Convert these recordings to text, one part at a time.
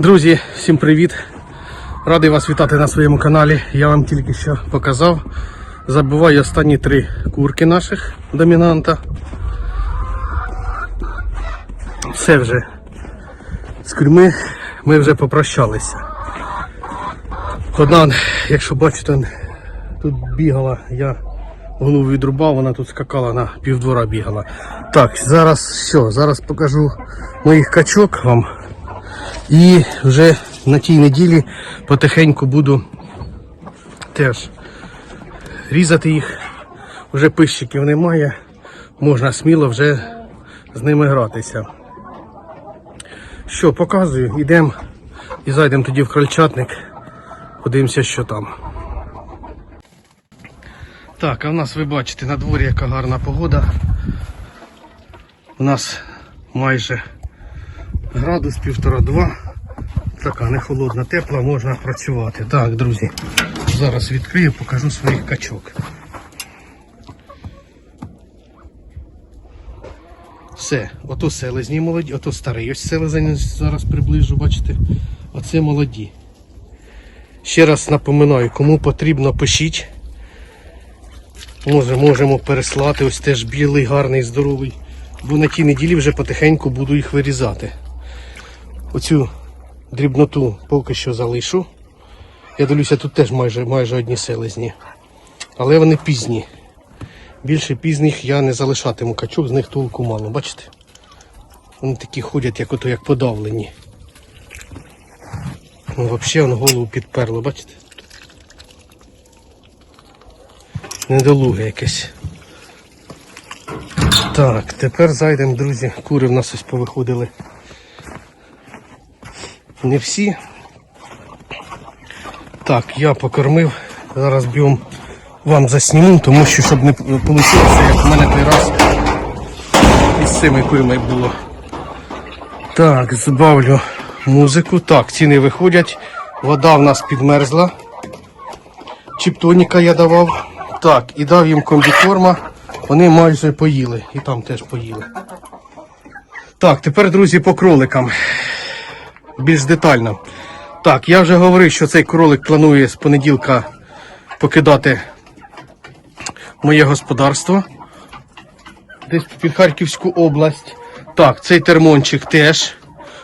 Друзі, всім привіт! Радий вас вітати на своєму каналі. Я вам тільки що показав. Забуваю останні три курки наших домінанта. Все вже з курми ми вже попрощалися. Одна, якщо бачите, тут бігала, я голову відрубав, вона тут скакала на півдвора бігала. Так, зараз все, зараз покажу моїх качок вам. І вже на тій неділі потихеньку буду теж різати їх. Вже пищиків немає, можна сміло вже з ними гратися. Що, показую, йдемо і зайдемо тоді в крольчатник, подивимося, що там. Так, а в нас ви бачите на дворі яка гарна погода. У нас майже градус півтора-два. Така не холодна, тепла, можна працювати. Так, друзі, зараз відкрию, покажу своїх качок. Все, ото селезні молоді, ото старий ось селезень зараз приближу, бачите. Оце молоді. Ще раз напоминаю, кому потрібно, пишіть. Може, можемо переслати, ось теж білий, гарний, здоровий. Бо на тій неділі вже потихеньку буду їх вирізати. Оцю дрібноту поки що залишу. Я дивлюся, тут теж майже, майже одні селезні. Але вони пізні. Більше пізніх я не залишатиму качок, з них толку мало, бачите? Вони такі ходять, як ото як подавлені. Ну, взагалі воно голову підперло, бачите? Недолуге якесь. Так, тепер зайдемо, друзі. Кури в нас ось повиходили. Не всі. Так, я покормив. Зараз б'єм вам засніму, тому що щоб не вийшло, як в мене той раз із цими курми було. Так, збавлю музику. Так, ціни виходять. Вода в нас підмерзла. Чіптоніка я давав. Так, і дав їм комбікорма. Вони майже поїли. І там теж поїли. Так, тепер, друзі, по кроликам. Більш детально. Так, я вже говорив, що цей кролик планує з понеділка покидати моє господарство. Десь під Харківську область. Так, цей термончик теж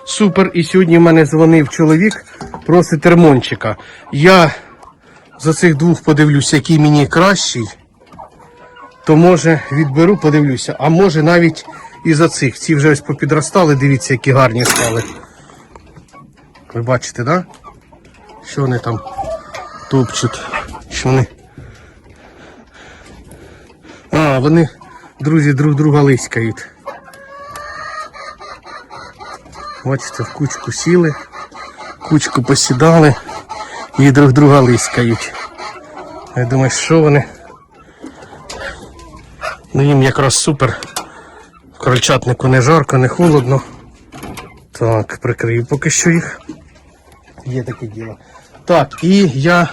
супер. І сьогодні в мене дзвонив чоловік, просить термончика. Я за цих двох подивлюся, який мені кращий. То може відберу, подивлюся. А може навіть і за цих. Ці вже ось попідростали, дивіться, які гарні стали. Ви бачите, да? Що вони там топчуть? Що вони? А, вони, друзі, друг друга лиськають. Бачите, в кучку сіли, кучку посідали і друг друга лиськають. Я думаю, що вони? Ну їм якраз супер. В крольчатнику не жарко, не холодно. Так, прикрию поки що їх. Є таке діло. Так, і я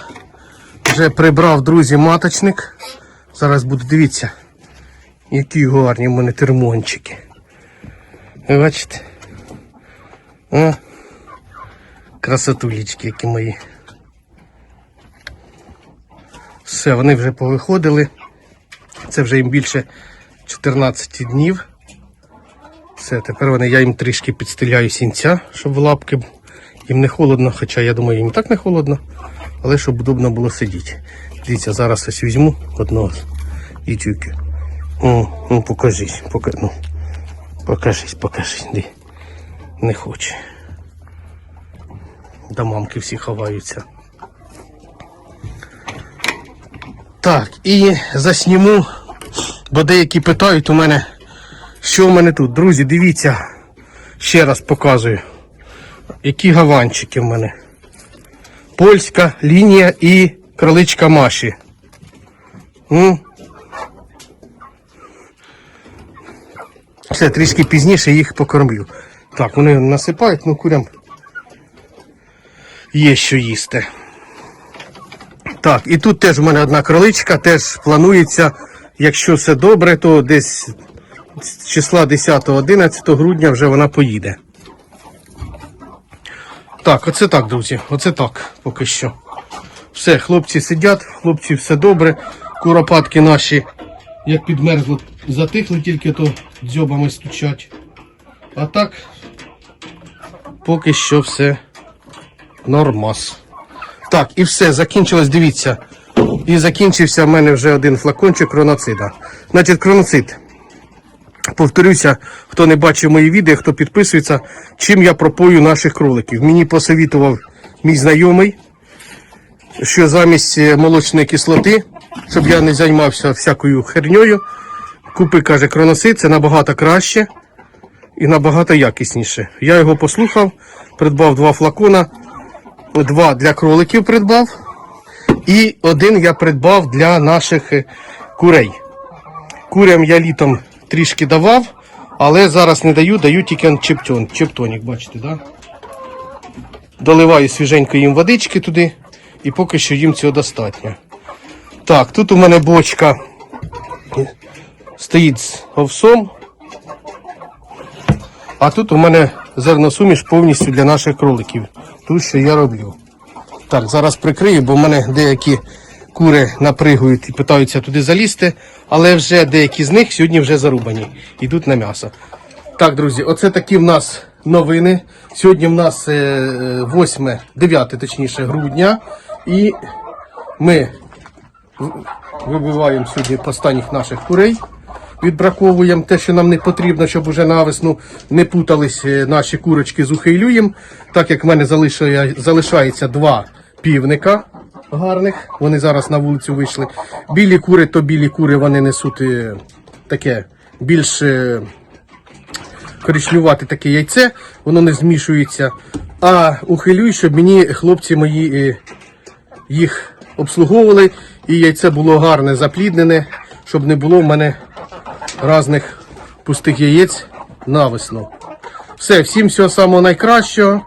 вже прибрав, друзі, маточник. Зараз буду дивіться, які гарні в мене термончики. Бачите? О, красотулечки, які мої. Все, вони вже повиходили. Це вже їм більше 14 днів. Все, тепер вони, я їм трішки підстеляю сінця, щоб в лапки їм не холодно, хоча я думаю, їм і так не холодно, але щоб удобно було сидіти. Дивіться, зараз ось візьму одного і тюки. О, ну покажись, пока, ну, покажись, покажись. Ди. Не хоче. До мамки всі ховаються. Так, і засніму, бо деякі питають у мене, що в мене тут. Друзі, дивіться, ще раз показую, які гаванчики в мене. Польська лінія і кроличка Маші. Ну, все, трішки пізніше їх покормлю. Так, вони насипають, ну курям є що їсти. Так, і тут теж в мене одна кроличка, теж планується, якщо все добре, то десь з числа 10-11 грудня вже вона поїде. Так, оце так, друзі. Оце так поки що. Все, хлопці сидять, хлопці все добре. Куропатки наші, як підмерзло, затихли, тільки то дзьобами стучать. А так, поки що все нормас. Так, і все, закінчилось, дивіться. І закінчився в мене вже один флакончик кроноцида. Значить, кроноцид. Повторюся, хто не бачив мої відео, хто підписується, чим я пропою наших кроликів. Мені посовітував мій знайомий, що замість е, молочної кислоти, щоб я не займався всякою херньою, купи, каже, кроносид, це набагато краще і набагато якісніше. Я його послухав, придбав два флакона, два для кроликів придбав, і один я придбав для наших е, курей. Курям я літом трішки давав, але зараз не даю, даю тільки чептон, чептонік, бачите, да? Доливаю свіженько їм водички туди, і поки що їм цього достатньо. Так, тут у мене бочка стоїть з овсом, а тут у мене зерносуміш повністю для наших кроликів. Тут що я роблю. Так, зараз прикрию, бо в мене деякі кури напригують і питаються туди залізти, але вже деякі з них сьогодні вже зарубані, йдуть на м'ясо. Так, друзі, оце такі в нас новини. Сьогодні в нас е, 8, 9 точніше, грудня. І ми вибиваємо сьогодні останніх наших курей. Відбраковуємо те, що нам не потрібно, щоб уже на весну не путались е, наші курочки з ухилюєм. Так як в мене залишає, залишається два півника гарних. Вони зараз на вулицю вийшли. Білі кури, то білі кури вони несуть е, таке більш е, коричнювати таке яйце, воно не змішується. А ухилюй, щоб мені хлопці мої е, їх обслуговували, і яйце було гарне, запліднене, щоб не було в мене різних пустих яєць на весну. Все, всім всього самого найкращого.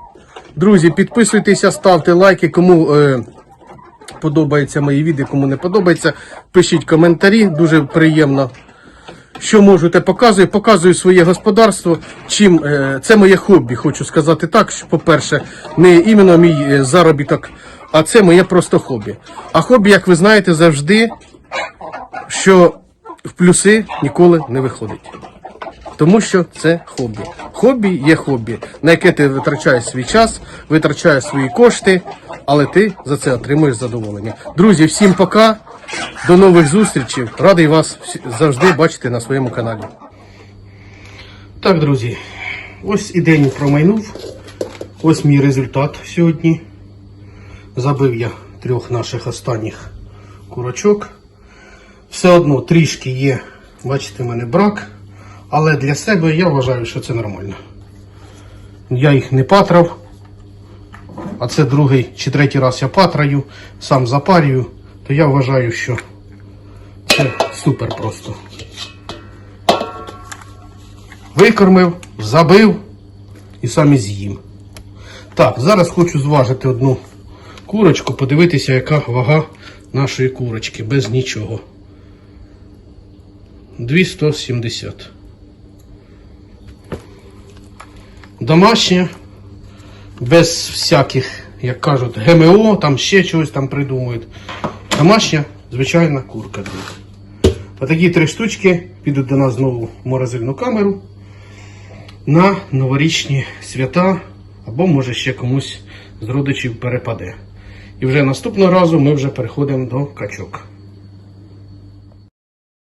Друзі, підписуйтеся, ставте лайки, кому е, подобається мої відео, кому не подобається. Пишіть коментарі, дуже приємно. Що можу, те показую. Показую своє господарство. Чим е, це моє хобі, хочу сказати так. Що, по-перше, не іменно мій е, заробіток, а це моє просто хобі. А хобі, як ви знаєте, завжди, що в плюси ніколи не виходить. Тому що це хобі. Хобі є хобі, на яке ти витрачаєш свій час, витрачаєш свої кошти, але ти за це отримуєш задоволення. Друзі, всім пока. До нових зустрічей. Радий вас завжди бачити на своєму каналі. Так, друзі, ось і день промайнув. Ось мій результат сьогодні. Забив я трьох наших останніх курочок. Все одно трішки є, бачите, в мене брак. Але для себе я вважаю, що це нормально. Я їх не патрав. А це другий чи третій раз я патраю, сам запарюю, то я вважаю, що це супер просто. Викормив, забив і сам і з'їм. Так, зараз хочу зважити одну курочку, подивитися, яка вага нашої курочки без нічого. 270. Домашня, без всяких, як кажуть, ГМО, там ще чогось там придумують. Домашня, звичайна курка. Отакі три штучки підуть до нас знову в морозильну камеру на новорічні свята, або може ще комусь з родичів перепаде. І вже наступного разу ми вже переходимо до качок.